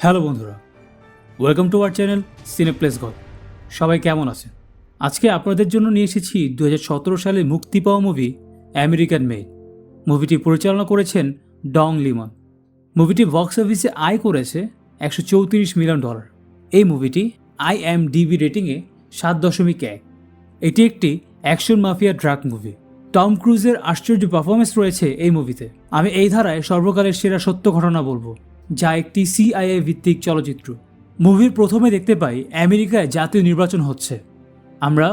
Hello বন্ধুরা welcome to our channel Cineplace God সবাই কেমন আছেন? আজকে আপনাদের জন্য নিয়ে এসেছি দু হাজার সতেরো সালে মুক্তি পাওয়া মুভি আমেরিকান মেড মুভিটি পরিচালনা করেছেন ডং লিমন মুভিটি বক্স অফিসে আয় করেছে একশো চৌত্রিশ মিলিয়ন ডলার এই মুভিটি আই এম ডিবি রেটিংয়ে সাত দশমিক এক। এটি একটি action mafia drug movie Tom ক্রুজের আশ্চর্য পারফরমেন্স রয়েছে এই মুভিতে আমি এই ধারায় সর্বকালের সেরা সত্য ঘটনা বলব। যা একটি সিআইএ ভিত্তিক চলচ্চিত্র। মুভির প্রথমে দেখতে পাই আমেরিকায় জাতীয় নির্বাচন হচ্ছে। আমরা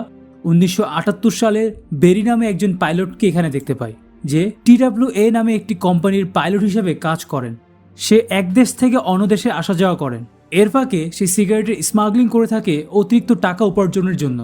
উনিশশো আটাত্তর সালে বেরি নামে একজন পাইলটকে এখানে দেখতে পাই, যে টিডাব্লিউ এ নামে একটি কোম্পানির পাইলট হিসেবে কাজ করেন। সে এক দেশ থেকে অন্য দেশে আসা যাওয়া করেন। এর ফাঁকে সে সিগারেটের স্মাগলিং করে থাকে অতিরিক্ত টাকা উপার্জনের জন্য।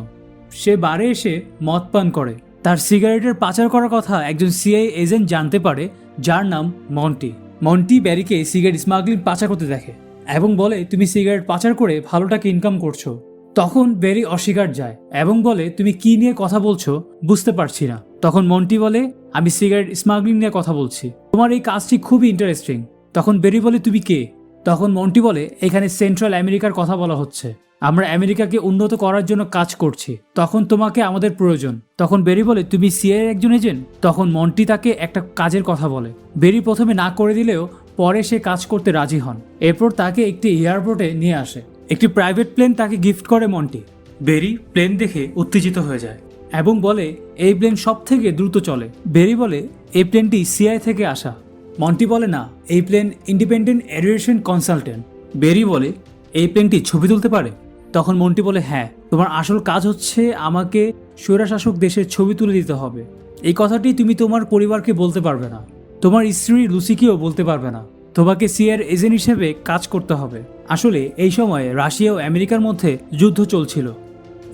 সে বারে এসে মদ পান করে। তার সিগারেটের পাচার করার কথা একজন সিআই এজেন্ট জানতে পারে, যার নাম মন্টি। মন্টি ব্যারিকে সিগারেট স্মাগলিং পাচার করতে দেখে এবং বলে, তুমি সিগারেট পাচার করে ভালো টাকা ইনকাম করছ। তখন ব্যারি অস্বীকার যায় এবং বলে, তুমি কি নিয়ে কথা বলছো? বুঝতে পারছি না। তখন মন্টি বলে, আমি সিগারেট স্মাগলিং নিয়ে কথা বলছি। তোমার এই কাজটি খুবই ইন্টারেস্টিং তখন বেরি বলে, তুমি কে? তখন মন্টি বলে, এখানে সেন্ট্রাল আমেরিকার কথা বলা হচ্ছে। আমরা আমেরিকাকে উন্নত করার জন্য কাজ করছি। তখন তোমাকে আমাদের প্রয়োজন। তখন বেরি বলে, তুমি সিআই একজন এজেন্ট তখন মন্টি তাকে একটা কাজের কথা বলে। বেরি প্রথমে না করে দিলেও পরে সে কাজ করতে রাজি হন। এরপর তাকে একটি এয়ারপোর্টে নিয়ে আসে। একটি প্রাইভেট প্লেন তাকে গিফট করে মন্টি। বেরি প্লেন দেখে উত্তেজিত হয়ে যায় এবং বলে, এই প্লেন সব থেকে দ্রুত চলে। বেরি বলে, এই প্লেনটি সিআই থেকে আসা। মন্টি বলে না, এই plane independent aviation consultant Barry বলে, এই প্লেনটি ছবি তুলতে পারে? তখন মন্টি বলে হ্যাঁ তোমার আসল কাজ হচ্ছে আমাকে স্বৈরাশাসক দেশের ছবি তুলে দিতে হবে। এই কথাটি তুমি তোমার পরিবারকে বলতে পারবে না। তোমার স্ত্রী লুসিকেও বলতে পারবে না। তোমাকে সিআর এজেন্ট হিসেবে কাজ করতে হবে। আসলে, এই সময় রাশিয়া ও আমেরিকার মধ্যে যুদ্ধ চলছিল।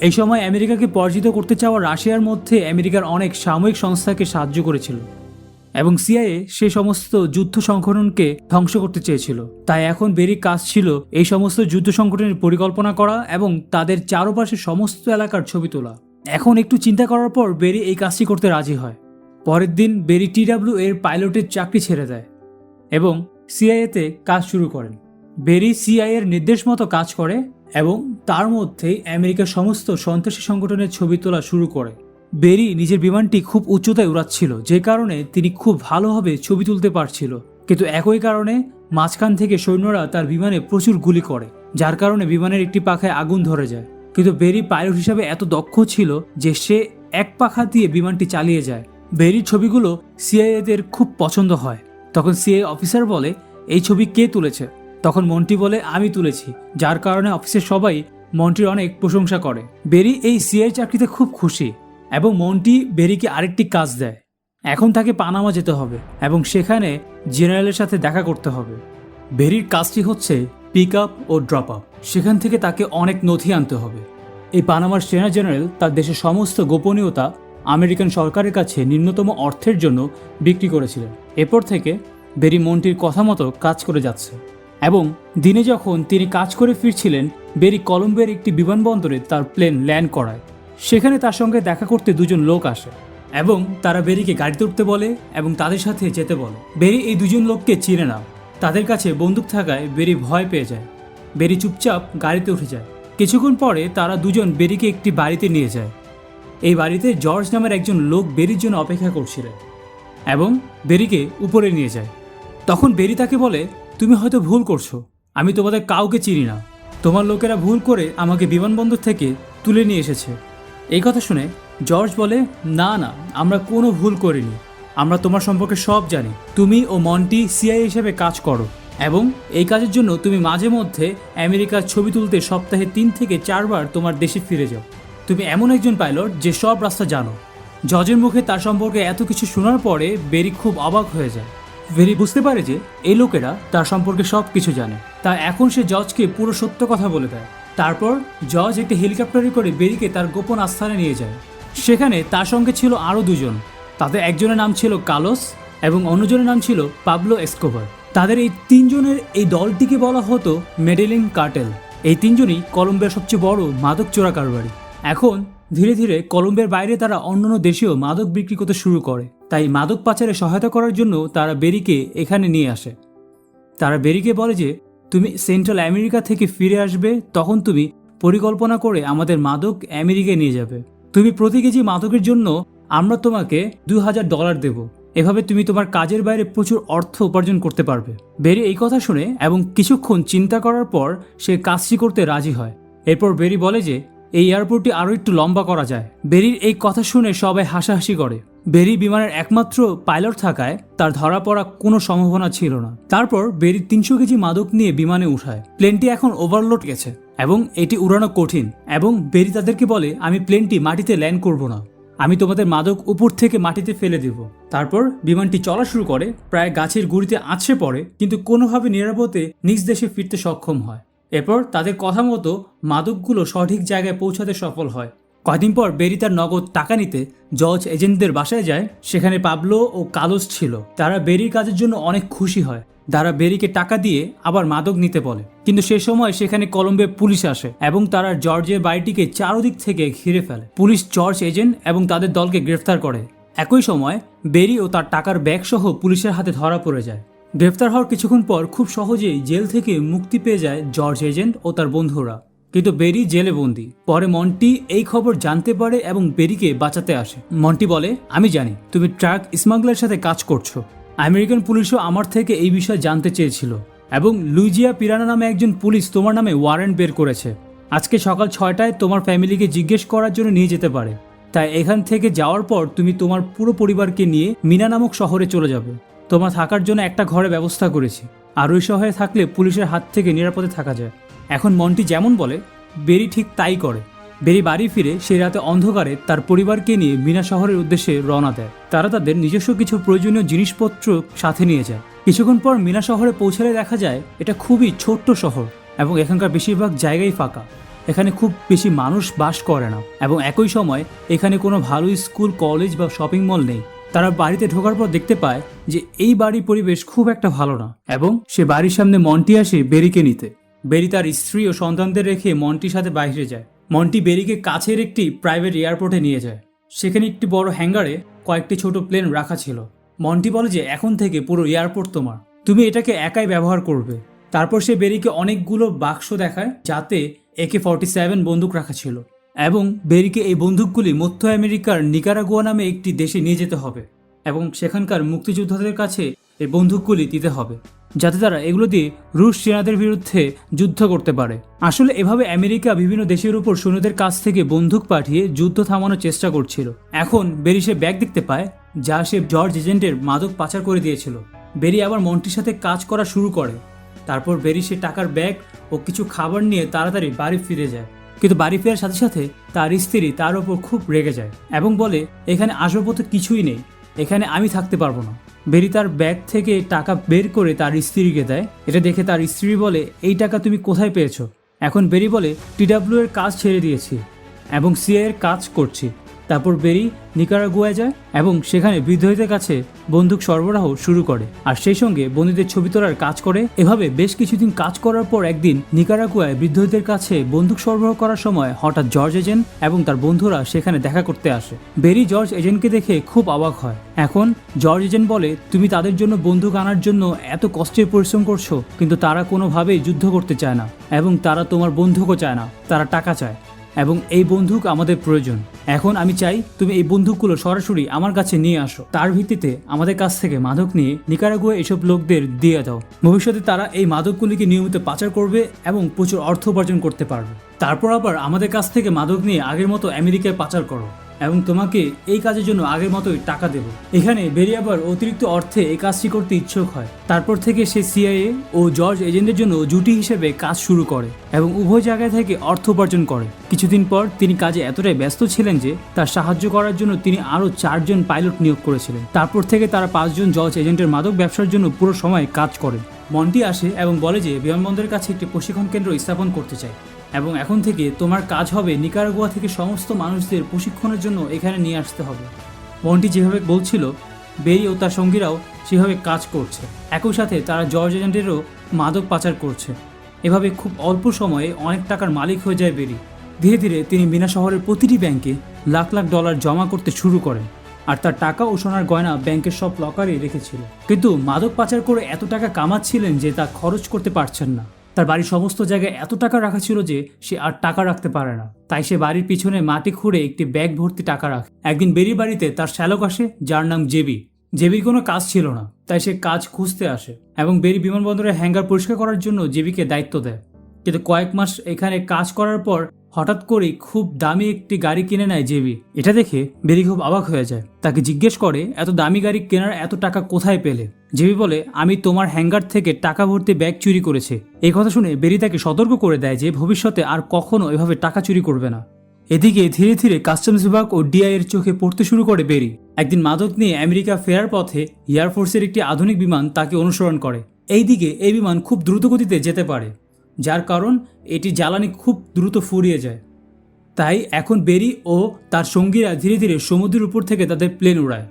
এই সময় আমেরিকাকে পরাজিত করতে চাওয়া রাশিয়ার মধ্যে আমেরিকার অনেক সাময়িক সংস্থাকে সাহায্য করেছিল। এবং সিআইএ সে সমস্ত যুদ্ধ সংগঠনকে ধ্বংস করতে চেয়েছিল। তাই এখন বেরি কাজ ছিল এই সমস্ত যুদ্ধ সংগঠনের পরিকল্পনা করা এবং তাদের চারপাশে সমস্ত এলাকার ছবি তোলা। এখন একটু চিন্তা করার পর বেরি এই কাজটি করতে রাজি হয়। পরের দিন বেরি টিডাব্লিউ এর পাইলটের চাকরি ছেড়ে দেয় এবং সিআইএতে কাজ শুরু করেন। বেরি সিআই এর নির্দেশ মতো কাজ করে এবং তার মধ্যেই আমেরিকার সমস্ত সন্ত্রাসী সংগঠনের ছবি তোলা শুরু করে। বেরি নিজের বিমানটি খুব উচ্চতায় উড়াচ্ছিল, যে কারণে তিনি খুব ভালোভাবে ছবি তুলতে পারছিল। কিন্তু একই কারণে মাঝখান থেকে সৈন্যরা তার বিমানে প্রচুর গুলি করে, যার কারণে বিমানের একটি পাখায় আগুন ধরে যায়। কিন্তু বেরি পাইলট হিসাবে এত দক্ষ ছিল যে সে এক পাখা দিয়ে বিমানটি চালিয়ে যায়। বেরির ছবিগুলো সিআইএদের খুব পছন্দ হয়। তখন সিআই অফিসার বলে, এই ছবি কে তুলেছে? তখন মন্টি বলে, আমি তুলেছি। যার কারণে অফিসের সবাই মন্টির অনেক প্রশংসা করে। বেরি এই সিআই চাকরিতে খুব খুশি। এবং মন্টি বেরিকে আরেকটি কাজ দেয়। এখন তাকে পানামা যেতে হবে এবং সেখানে জেনারেলের সাথে দেখা করতে হবে। বেরির কাজটি হচ্ছে পিক আপ ও ড্রপ আপ সেখান থেকে তাকে অনেক নথি আনতে হবে। এই পানামার সেনা জেনারেল তার দেশের সমস্ত গোপনীয়তা আমেরিকান সরকারের কাছে নিম্নতম অর্থের জন্য বিক্রি করেছিলেন। এরপর থেকে বেরি মন্টির কথা মতো কাজ করে যাচ্ছে এবং দিনে যখন তিনি কাজ করে ফিরছিলেন, বেরি কলম্বিয়ার একটি বিমানবন্দরে তার প্লেন ল্যান্ড করায়। সেখানে তার সঙ্গে দেখা করতে দুজন লোক আসে এবং তারা বেরিকে গাড়িতে উঠতে বলে এবং তাদের সাথে যেতে বলে। বেরি এই দুজন লোককে চিনে না। তাদের কাছে বন্দুক থাকায় বেরি ভয় পেয়ে যায়। বেরি চুপচাপ গাড়িতে উঠে যায়। কিছুক্ষণ পরে তারা দুজন বেরিকে একটি বাড়িতে নিয়ে যায়। এই বাড়িতে জর্জ নামের একজন লোক বেরির জন্য অপেক্ষা করছিলেন এবং বেরিকে উপরে নিয়ে যায়। তখন বেরি তাকে বলে, তুমি হয়তো ভুল করছ। আমি তোমাদের কাউকে চিনি না। তোমার লোকেরা ভুল করে আমাকে বিমানবন্দর থেকে তুলে নিয়ে এসেছে। এই কথা শুনে জর্জ বলে, না না, আমরা কোনো ভুল করিনি। আমরা তোমার সম্পর্কে সব জানি। তুমি ও মন্টি সিআই হিসেবে কাজ করো এবং এই কাজের জন্য তুমি মাঝে মধ্যে আমেরিকার ছবি তুলতে সপ্তাহে তিন থেকে চারবার তোমার দেশে ফিরে যাও। তুমি এমন একজন পাইলট যে সব রাস্তা জানো। জজের মুখে তার সম্পর্কে এত কিছু শোনার পরে বেরি খুব অবাক হয়ে যায়। বেরি বুঝতে পারে যে এই লোকেরা তার সম্পর্কে সব কিছু জানে। তা এখন সে জজকে পুরো সত্য কথা বলে দেয়। তারপর জজ একটি হেলিকপ্টারে করে বেরিকে তার গোপন আস্থানে নিয়ে যায়। সেখানে তার সঙ্গে ছিল আরও দুজন। তাদের একজনের নাম ছিল কালোস এবং অন্যজনের নাম ছিল পাবলো এসকোভার। তাদের এই তিনজনের এই দলটিকে বলা হতো মেডেলিন কার্টেল। এই তিনজনই কলম্বিয়ার সবচেয়ে বড় মাদক চোরা কারবারি। এখন ধীরে ধীরে কলম্বিয়ার বাইরে তারা অন্যান্য দেশেও মাদক বিক্রি করতে শুরু করে। তাই মাদক পাচারে সহায়তা করার জন্য তারা বেরিকে এখানে নিয়ে আসে। তারা বেরিকে বলে যে তুমি সেন্ট্রাল আমেরিকা থেকে ফিরে আসবে, তখন তুমি পরিকল্পনা করে আমাদের মাদক আমেরিকায় নিয়ে যাবে। তুমি প্রতি কেজি মাদকের জন্য আমরা তোমাকে দু হাজার ডলার দেব। এভাবে তুমি তোমার কাজের বাইরে প্রচুর অর্থ উপার্জন করতে পারবে। বেরি এই কথা শুনে এবং কিছুক্ষণ চিন্তা করার পর সে কাজটি করতে রাজি হয়। এরপর বেরি বলে যে এই এয়ারপোর্টটি আরও একটু লম্বা করা যায়। বেরির এই কথা শুনে সবাই হাসাহাসি করে। বেরি বিমানের একমাত্র পাইলট থাকায় তার ধরা পড়া কোনো সম্ভাবনা ছিল না। তারপর বেরি তিনশো কেজি মাদক নিয়ে বিমানে উঠায়। প্লেনটি এখন ওভারলোড গেছে এবং এটি উড়ানো কঠিন এবং বেরি তাদেরকে বলে, আমি প্লেনটি মাটিতে ল্যান্ড করব না। আমি তোমাদের মাদক উপর থেকে মাটিতে ফেলে দেব। তারপর বিমানটি চলা শুরু করে, প্রায় গাছের গুড়িতে আছড়ে পড়ে, কিন্তু কোনোভাবে নিরাপদে নিজ দেশে ফিরতে সক্ষম হয়। এরপর তাদের কথা মতো মাদকগুলো সঠিক জায়গায় পৌঁছাতে সফল হয়। কয়দিন পর বেরি তার নগদ টাকা নিতে জজ এজেন্টদের বাসায় যায়, সেখানে পাবলো ও কালোস ছিল। তারা বেরির কাজের জন্য অনেক খুশি হয়। তারা বেরিকে টাকা দিয়ে আবার মাদক নিতে বলে। কিন্তু সে সময় সেখানে কলম্বে পুলিশ আসে এবং তারা জর্জের বাড়িটিকে চারদিক থেকে ঘিরে ফেলে। পুলিশ জর্জ এজেন্ট এবং তাদের দলকে গ্রেফতার করে। একই সময় বেরি ও তার টাকার ব্যাগ সহ পুলিশের হাতে ধরা পড়ে যায়। গ্রেফতার হওয়ার কিছুক্ষণ পর খুব সহজেই জেল থেকে মুক্তি পেয়ে যায় জর্জ এজেন্ট ও তার বন্ধুরা। কিন্তু বেরি জেলে বন্দি। পরে মন্টি এই খবর জানতে পারে এবং বেরিকে বাঁচাতে আসে। মন্টি বলে, আমি জানি, তুমি ট্রাক স্মাগলারের সাথে কাজ করছ। আমেরিকান পুলিশও আমার থেকে এই বিষয়ে জানতে চেয়েছিল। এবং লুইজিয়া পিরানা নামে একজন পুলিশ তোমার নামে ওয়ারেন্ট বের করেছে। আজকে সকাল ছয়টায় তোমার ফ্যামিলিকে জিজ্ঞেস করার জন্য নিয়ে যেতে পারে। তাই এখান থেকে যাওয়ার পর তুমি তোমার পুরো পরিবারকে নিয়ে মিনা নামক শহরে চলে যাবে। তোমার থাকার জন্য একটা ঘরে ব্যবস্থা করেছি। আর ওই শহরে থাকলে পুলিশের হাত থেকে নিরাপদে থাকা যায়। এখন মনটি যেমন বলে, বেরি ঠিক তাই করে। বেরি বাড়ি ফিরে সেই রাতে অন্ধকারে তার পরিবারকে নিয়ে মিনা শহরের উদ্দেশ্যে রওনা দেয়। তারা তাদের নিজস্ব কিছু প্রয়োজনীয় জিনিসপত্র সাথে নিয়ে যায়। কিছুক্ষণ পর মিনা শহরে পৌঁছালে দেখা যায়, এটা খুবই ছোট্ট শহর এবং এখানকার বেশিরভাগ জায়গাই ফাঁকা। এখানে খুব বেশি মানুষ বাস করে না এবং একই সময় এখানে কোনো ভালো স্কুল, কলেজ বা শপিং মল নেই। তারা বাড়িতে ঢোকার পর দেখতে পায় যে এই বাড়ির পরিবেশ খুব একটা ভালো না এবং সে বাড়ির সামনে মন্টি আসে বেরিকে নিতে। বেরি তার স্ত্রী ও সন্তানদের রেখে মন্টির সাথে বাইরে যায়। মন্টি বেরিকে কাছের একটি প্রাইভেট এয়ারপোর্টে নিয়ে যায়। সেখানে একটি বড় হ্যাঙ্গারে কয়েকটি ছোট প্লেন রাখা ছিল। মন্টি বলে যে, এখন থেকে পুরো এয়ারপোর্ট তোমার। তুমি এটাকে একাই ব্যবহার করবে। তারপর সে বেরিকে অনেকগুলো বাক্স দেখায় যাতে একে ফর্টি সেভেন বন্দুক রাখা ছিল। এবং বেরিকে এই বন্দুকগুলি মধ্য আমেরিকার নিকারাগুয়া নামে একটি দেশে নিয়ে যেতে হবে এবং সেখানকার মুক্তিযোদ্ধাদের কাছে এই বন্দুকগুলি দিতে হবে, যাতে তারা এগুলো দিয়ে রুশ সেনাদের বিরুদ্ধে যুদ্ধ করতে পারে। আসলে এভাবে আমেরিকা বিভিন্ন দেশের উপর সৈন্যদের কাছ থেকে বন্দুক পাঠিয়ে যুদ্ধ থামানোর চেষ্টা করছিল। এখন বেরি সে ব্যাগ দেখতে পায়, যা সে জর্জ এজেন্টের মাদক পাচার করে দিয়েছিল। বেরি আবার মন্টির সাথে কাজ করা শুরু করে। তারপর বেরি সে টাকার ব্যাগ ও কিছু খাবার নিয়ে তাড়াতাড়ি বাড়ি ফিরে যায়। কিন্তু বাড়ি ফেরার সাথে সাথে তার স্ত্রী তার ওপর খুব রেগে যায় এবং বলে, এখানে আসবাবপত্র কিছুই নেই। এখানে আমি থাকতে পারব না। বেরি তার ব্যাগ থেকে টাকা বের করে তার স্ত্রীকে দেয়। এটা দেখে তার স্ত্রী বলে, এই টাকা তুমি কোথায় পেয়েছ? এখন বেরি বলে টিডাব্লিউ এর কাজ ছেড়ে দিয়েছি এবং সিআই এর কাজ করছি। তারপর বেরি নিকারাগুয়ায় যায় এবং সেখানে বিদ্রোহীদের কাছে বন্দুক সরবরাহ শুরু করে। আর সেই সঙ্গে বন্দীদের ছবি তোলার কাজ করে। এভাবে বেশ কিছুদিন কাজ করার পর একদিন নিকারাগুয়ায় বিদ্রোহীদের কাছে বন্দুক সরবরাহ করার সময় হঠাৎ জর্জ এজেন্ট এবং তার বন্ধুরা সেখানে দেখা করতে আসে। বেরি জর্জ এজেন্টকে দেখে খুব অবাক হয়। এখন জর্জ এজেন্ট বলে, তুমি তাদের জন্য বন্দুক আনার জন্য এত কষ্টের পরিশ্রম করছ, কিন্তু তারা কোনোভাবেই যুদ্ধ করতে চায় না এবং তারা তোমার বন্ধুকও চায় না, তারা টাকা চায়। এবং এই বন্দুক আমাদের প্রয়োজন। এখন আমি চাই তুমি এই বন্দুকগুলো সরাসরি আমার কাছে নিয়ে আসো। তার ভিত্তিতে আমাদের কাছ থেকে মাদক নিয়ে নিকারাগুয়ে এসব লোকদের দিয়ে দাও। ভবিষ্যতে তারা এই মাদকগুলিকে নিয়মিত পাচার করবে এবং প্রচুর অর্থ উপার্জন করতে পারবে। তারপর আবার আমাদের কাছ থেকে মাদক নিয়ে আগের মতো আমেরিকায় পাচার করো। এবং তোমাকে এই কাজের জন্য আগের মতোই টাকা দেব। এখানে বেরি আবার অতিরিক্ত অর্থে এই কাজটি করতে ইচ্ছুক হয়। তারপর থেকে সে সিআইএ ও জর্জ এজেন্টের জন্য জুটি হিসেবে কাজ শুরু করে এবং উভয় জায়গা থেকে অর্থ উপার্জন করে। কিছুদিন পর তিনি কাজে এতটাই ব্যস্ত ছিলেন যে তার সাহায্য করার জন্য তিনি আরও চারজন পাইলট নিয়োগ করেছিলেন। তারপর থেকে তারা পাঁচজন জর্জ এজেন্টের মাদক ব্যবসার জন্য পুরো সময় কাজ করে মন্টি আসে এবং বলে যে বিমানবন্দরের কাছে একটি প্রশিক্ষণ কেন্দ্র স্থাপন করতে চায়। এবং এখন থেকে তোমার কাজ হবে নিকারাগুয়া থেকে সমস্ত মানুষদের প্রশিক্ষণের জন্য এখানে নিয়ে আসতে হবে। মন্টি যেভাবে বলছিল, বেরি ও তার সঙ্গীরাও সেভাবে কাজ করছে। একই সাথে তারা জর্জ এজেন্টেরও মাদক পাচার করছে। এভাবে খুব অল্প সময়ে অনেক টাকার মালিক হয়ে যায় বেরি। ধীরে ধীরে তিনি মিনা শহরের প্রতিটি ব্যাংকে লাখ লাখ ডলার জমা করতে শুরু করেন আর তার টাকা ও সোনার গয়না ব্যাংকের সব লকারে রেখেছিল। কিন্তু মাদক পাচার করে এত টাকা কামাচ্ছিলেন যে তা খরচ করতে পারছেন না। তার বাড়ির সমস্ত জায়গায় এত টাকা রাখা ছিল যে সে আর টাকা রাখতে পারে না। তাই সে বাড়ির পিছনে মাটি খুঁড়ে একটি ব্যাগ ভর্তি টাকা রাখে। একদিন বেরি বাড়িতে তার শ্যালক আসে, যার নাম জেবি। জেবির কোনো কাজ ছিল না, তাই সে কাজ খুঁজতে আসে এবং বেরি বিমানবন্দরে হ্যাঙ্গার পরিষ্কার করার জন্য জেবিকে দায়িত্ব দেয়। কিন্তু কয়েক মাস এখানে কাজ করার পর হঠাৎ করেই খুব দামি একটি গাড়ি কিনে নেয় জেবি। এটা দেখে বেরি খুব অবাক হয়ে যায়। তাকে জিজ্ঞেস করে, এত দামি গাড়ি কেনার এত টাকা কোথায় পেলে? জেবি বলে, আমি তোমার হ্যাঙ্গার থেকে টাকা ভর্তি ব্যাগ চুরি করেছে। এই কথা শুনে বেরি তাকে সতর্ক করে দেয় যে, ভবিষ্যতে আর কখনো এভাবে টাকা চুরি করবে না। এদিকে ধীরে ধীরে কাস্টমস বিভাগ ও ডিআই এর চোখে পড়তে শুরু করে বেরি। একদিন মাদক নিয়ে আমেরিকা ফেরার পথে এয়ারফোর্সের একটি আধুনিক বিমান তাকে অনুসরণ করে। এইদিকে এই বিমান খুব দ্রুত গতিতে যেতে পারে। যার কারণ এটি জ্বালানি খুব দ্রুত ফুরিয়ে যায়। তাই এখন বেরি ও তার সঙ্গীরা ধীরে ধীরে সমুদ্রের উপর থেকে তাদের প্লেন উড়ায়।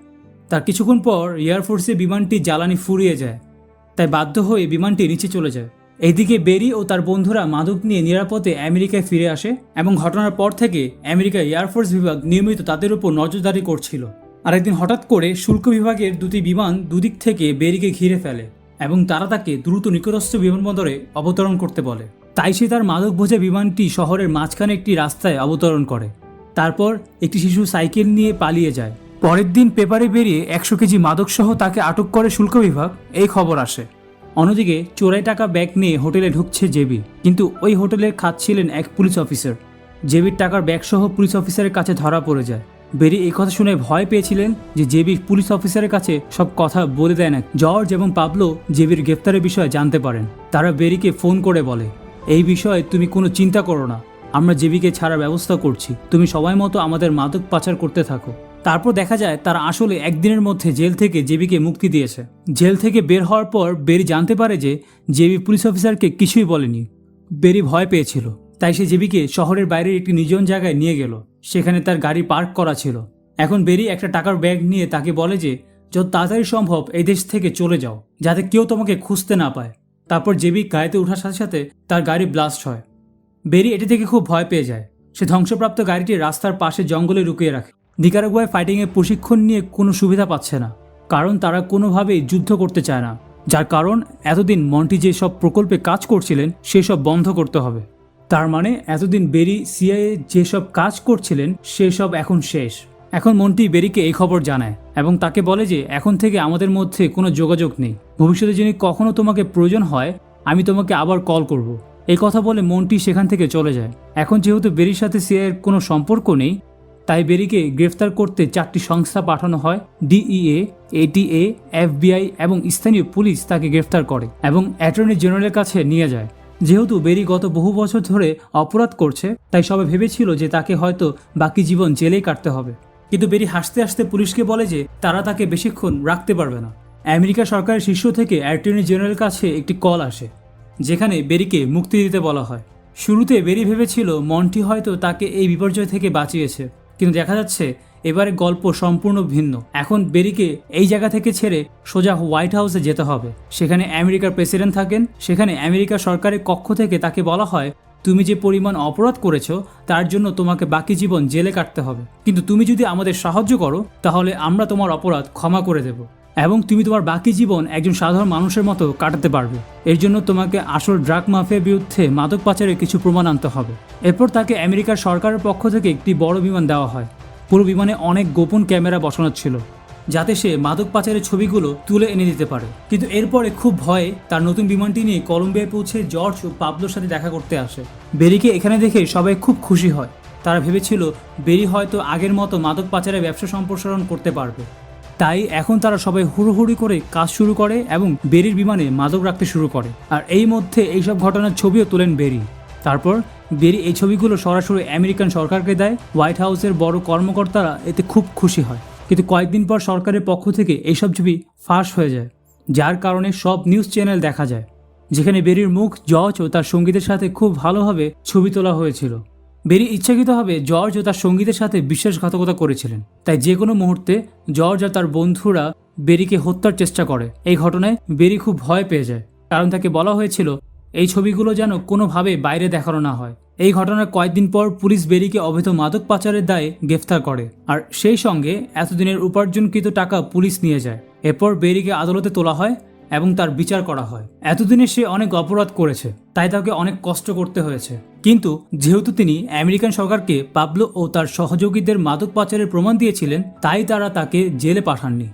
তার কিছুক্ষণ পর এয়ারফোর্সে বিমানটি জ্বালানি ফুরিয়ে যায়। তাই বাধ্য হয়ে বিমানটি নিচে চলে যায়। এইদিকে বেরি ও তার বন্ধুরা মাদক নিয়ে নিরাপদে আমেরিকায় ফিরে আসে এবং ঘটনার পর থেকে আমেরিকা এয়ারফোর্স বিভাগ নিয়মিত তাদের উপর নজরদারি করছিল। আর একদিন হঠাৎ করে শুল্ক বিভাগের দুটি বিমান দুদিক থেকে বেরিকে ঘিরে ফেলে। এবং তারা তাকে দ্রুত নিকটস্থ বিমানবন্দরে অবতরণ করতে বলে। তাই সে তার মাদক বোঝা বিমানটি শহরের মাঝখানে একটি রাস্তায় অবতরণ করে। তারপর একটি শিশু সাইকেল নিয়ে পালিয়ে যায়। পরের দিন পেপারে বেরিয়ে একশো কেজি মাদক সহ তাকে আটক করে শুল্ক বিভাগ, এই খবর আসে। অন্যদিকে চোরাই টাকা ব্যাগ নিয়ে হোটেলে ঢুকছে জেবি। কিন্তু ওই হোটেলে ছিলেন এক পুলিশ অফিসার। জেবির টাকার ব্যাগ সহ পুলিশ অফিসারের কাছে ধরা পড়ে যায়। বেরি এই কথা শুনে ভয় পেয়েছিলেন যে জেবি পুলিশ অফিসারের কাছে সব কথা বলে দেয় না। জর্জ এবং পাবলো জেবির গ্রেফতারের বিষয়ে জানতে পারেন। তারা বেরিকে ফোন করে বলে, এই বিষয়ে তুমি কোনো চিন্তা করো না। আমরা জেবিকে ছাড়ার ব্যবস্থা করছি। তুমি সময় মতো আমাদের মাদক পাচার করতে থাকো। তারপর দেখা যায় তারা আসলে একদিনের মধ্যে জেল থেকে জেবিকে মুক্তি দিয়েছে। জেল থেকে বের হওয়ার পর বেরি জানতে পারে যে জেবি পুলিশ অফিসারকে কিছুই বলেনি। বেরি ভয় পেয়েছিল। তাই সে জেবিকে শহরের বাইরের একটি নির্জন জায়গায় নিয়ে গেল। সেখানে তার গাড়ি পার্ক করা ছিল। এখন বেরি একটা টাকার ব্যাগ নিয়ে তাকে বলে যে, যত তাড়াতাড়ি সম্ভব এই দেশ থেকে চলে যাও, যাতে কেউ তোমাকে খুঁজতে না পায়। তারপর জেবি গাড়িতে ওঠার সাথে সাথে তার গাড়ি ব্লাস্ট হয়। বেরি এটি থেকে খুব ভয় পেয়ে যায়। সে ধ্বংসপ্রাপ্ত গাড়িটি রাস্তার পাশে জঙ্গলে লুকিয়ে রাখে। নিকারাগুয়ায় ফাইটিংয়ের প্রশিক্ষণ নিয়ে কোনো সুবিধা পাচ্ছে না, কারণ তারা কোনোভাবেই যুদ্ধ করতে চায় না, যার কারণ এতদিন মন্টি যেসব প্রকল্পে কাজ করছিলেন সেসব বন্ধ করতে হবে। তার মানে এতদিন বেরি সিআইএ যেসব কাজ করছিলেন, সেসব এখন শেষ। এখন মন্টি বেরিকে এই খবর জানায় এবং তাকে বলে যে, এখন থেকে আমাদের মধ্যে কোনো যোগাযোগ নেই। ভবিষ্যতে যদি কখনো তোমাকে প্রয়োজন হয়, আমি তোমাকে আবার কল করব। এই কথা বলে মন্টি সেখান থেকে চলে যায়। এখন যেহেতু বেরির সাথে সিআইয়ের কোনো সম্পর্ক নেই, তাই বেরিকে গ্রেফতার করতে চারটি সংস্থা পাঠানো হয় ডিইএ এটিএ এফবিআই এবং স্থানীয় পুলিশ তাকে গ্রেফতার করে এবং অ্যাটর্নি জেনারেলের কাছে নিয়ে যায়। যেহেতু বেরি গত বহু বছর ধরে অপরাধ করছে, তাই সবাই ভেবেছিল যে তাকে হয়তো বাকি জীবন জেলেই কাটতে হবে। কিন্তু বেরি হাসতে হাসতে পুলিশকে বলে যে তারা তাকে বেশিক্ষণ রাখতে পারবে না। আমেরিকা সরকারের শীর্ষ থেকে অ্যাটর্নি জেনারেল কাছে একটি কল আসে, যেখানে বেরিকে মুক্তি দিতে বলা হয়। শুরুতে বেরি ভেবেছিল মন্টি হয়তো তাকে এই বিপর্যয় থেকে বাঁচিয়েছে। কিন্তু দেখা যাচ্ছে এবারে গল্প সম্পূর্ণ ভিন্ন। এখন বেরিকে এই জায়গা থেকে ছেড়ে সোজা হোয়াইট হাউসে যেতে হবে। সেখানে আমেরিকার প্রেসিডেন্ট থাকেন, সেখানে আমেরিকা সরকারের কক্ষ থেকে তাকে বলা হয়, তুমি যে পরিমাণ অপরাধ করেছ, তার জন্য তোমাকে বাকি জীবন জেলে কাটতে হবে। কিন্তু তুমি যদি আমাদের সাহায্য করো, তাহলে আমরা তোমার অপরাধ ক্ষমা করে দেব। এবং তুমি তোমার বাকি জীবন একজন সাধারণ মানুষের মতো কাটাতে পারবে। এর জন্য তোমাকে আসল ড্রাগ মাফিয়ার বিরুদ্ধে মাদক পাচারের কিছু প্রমাণ আনতে হবে। এরপর তাকে আমেরিকার সরকারের পক্ষ থেকে একটি বড় বিমান দেওয়া হয়। পুরো বিমানে অনেক গোপন ক্যামেরা বসানো ছিল, যাতে সে মাদক পাচারের ছবিগুলো তুলে এনে দিতে পারে। কিন্তু এরপরে খুব ভয়ে তার নতুন বিমানটি নিয়ে কলম্বিয়ায় পৌঁছে জর্জ ও পাবলোর সাথে দেখা করতে আসে। বেরিকে এখানে দেখে সবাই খুব খুশি হয়। তারা ভেবেছিল, বেরি হয়তো আগের মতো মাদক পাচারের ব্যবসা সম্প্রসারণ করতে পারবে। তাই এখন তারা সবাই হুড়োহুড়ি করে কাজ শুরু করে এবং বেরির বিমানে মাদক রাখতে শুরু করে। আর এই মধ্যে এইসব ঘটনার ছবিও তোলেন বেরি। তারপর বেরি এই ছবিগুলো সরাসরি আমেরিকান সরকারকে দেয়। হোয়াইট হাউসের বড় কর্মকর্তারা এতে খুব খুশি হয়। কিন্তু কয়েকদিন পর সরকারের পক্ষ থেকে এইসব ছবি ফাঁস হয়ে যায়, যার কারণে সব নিউজ চ্যানেল দেখা যায়, যেখানে বেরির মুখ জজ ও তার সঙ্গীতের সাথে খুব ভালোভাবে ছবি তোলা হয়েছিল। বেরি ইচ্ছাকৃতভাবে জর্জ ও তার সঙ্গীতের সাথে বিশ্বাসঘাতকতা করেছিলেন। তাই যে কোনো মুহূর্তে জর্জ আর তার বন্ধুরা বেরিকে হত্যার চেষ্টা করে। এই ঘটনায় বেরি খুব ভয় পেয়ে যায়, কারণ তাকে বলা হয়েছিল, এই ছবিগুলো যেন কোনোভাবে বাইরে দেখানো না হয়। এই ঘটনার কয়েকদিন পর পুলিশ বেরিকে অবৈধ মাদক পাচারের দায়ে গ্রেফতার করে, আর সেই সঙ্গে এতদিনের উপার্জনকৃত টাকা পুলিশ নিয়ে যায়। এরপর বেরিকে আদালতে তোলা হয় এবং তার বিচার করা হয়। এতদিনে সে অনেক অপরাধ করেছে, তাই তাকে অনেক কষ্ট করতে হয়েছে। কিন্তু যেহেতু তিনি আমেরিকান সরকারকে পাবলো ও তার সহযোগীদের মাদক পাচারের প্রমাণ দিয়েছিলেন, তাই তারা তাকে জেলে পাঠাননি।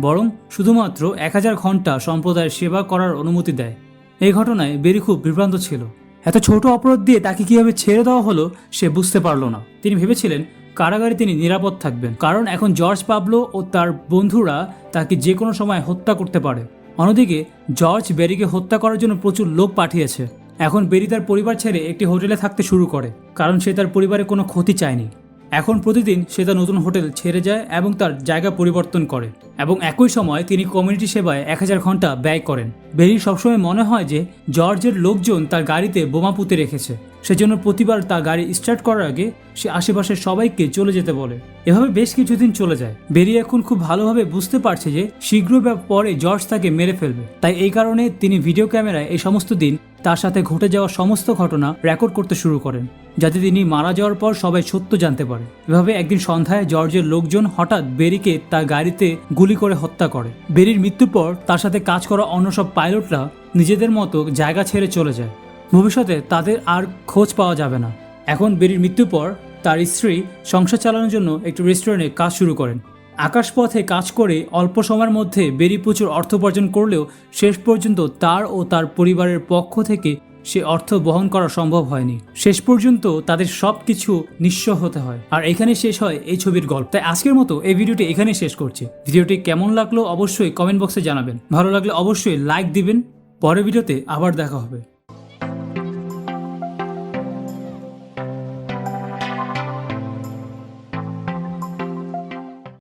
বরং শুধুমাত্র এক হাজার ঘণ্টা সম্প্রদায়ের সেবা করার অনুমতি দেয়। এই ঘটনায় বেরি খুব বিভ্রান্ত ছিল। এত ছোট অপরাধ দিয়ে তাকে কীভাবে ছেড়ে দেওয়া হলো, সে বুঝতে পারল না। তিনি ভেবেছিলেন কারাগারে তিনি নিরাপদ থাকবেন, কারণ এখন জর্জ পাবলো ও তার বন্ধুরা তাকে যে কোনো সময় হত্যা করতে পারে। অন্যদিকে জর্জ বেরিকে হত্যা করার জন্য প্রচুর লোক পাঠিয়েছে। এখন বেরি তার পরিবার ছেড়ে একটি হোটেলে থাকতে শুরু করে, কারণ সে তার পরিবারে কোনো ক্ষতি চায়নি। এখন প্রতিদিন সে তার নতুন হোটেল ছেড়ে যায় এবং তার জায়গা পরিবর্তন করে এবং একই সময় তিনি কমিউনিটি সেবায় এক হাজার ঘণ্টা ব্যয় করেন। বেরির সবসময় মনে হয় যে জর্জের লোকজন তার গাড়িতে বোমা পুঁতে রেখেছে। সেজন্য প্রতিবার তার গাড়ি স্টার্ট করার আগে সে আশেপাশের সবাইকে চলে যেতে বলে। এভাবে বেশ কিছুদিন চলে যায়। বেরি এখন খুব ভালোভাবে বুঝতে পারছে যে শীঘ্র পরে জর্জ তাকে মেরে ফেলবে। তাই এই কারণে তিনি ভিডিও ক্যামেরায় এই সমস্ত দিন তার সাথে ঘটে যাওয়া সমস্ত ঘটনা রেকর্ড করতে শুরু করেন, যাতে তিনি মারা যাওয়ার পর সবাই সত্য জানতে পারে। এভাবে একদিন সন্ধ্যায় জর্জের লোকজন হঠাৎ বেরিকে তার গাড়িতে গুলি করে হত্যা করে। বেরির মৃত্যুর পর তার সাথে কাজ করা অন্য সব পাইলটরা নিজেদের মতো জায়গা ছেড়ে চলে যায়। ভবিষ্যতে তাদের আর খোঁজ পাওয়া যাবে না। এখন বেরির মৃত্যুর পর তার স্ত্রী সংসার চালানোর জন্য একটি রেস্টুরেন্টে কাজ শুরু করেন। আকাশপথে কাজ করে অল্প সময়ের মধ্যে বেরি প্রচুর অর্থ উপার্জন করলেও শেষ পর্যন্ত তার ও তার পরিবারের পক্ষ থেকে সে অর্থ বহন করা সম্ভব হয়নি। শেষ পর্যন্ত তাদের সব কিছু নিঃস্ব হতে হয়। আর এখানে শেষ হয় এই ছবির গল্প। তাই আজকের মতো এই ভিডিওটি এখানেই শেষ করছি। ভিডিওটি কেমন লাগল অবশ্যই কমেন্ট বক্সে জানাবেন। ভালো লাগলে অবশ্যই লাইক দিবেন। পরের ভিডিওতে আবার দেখা হবে।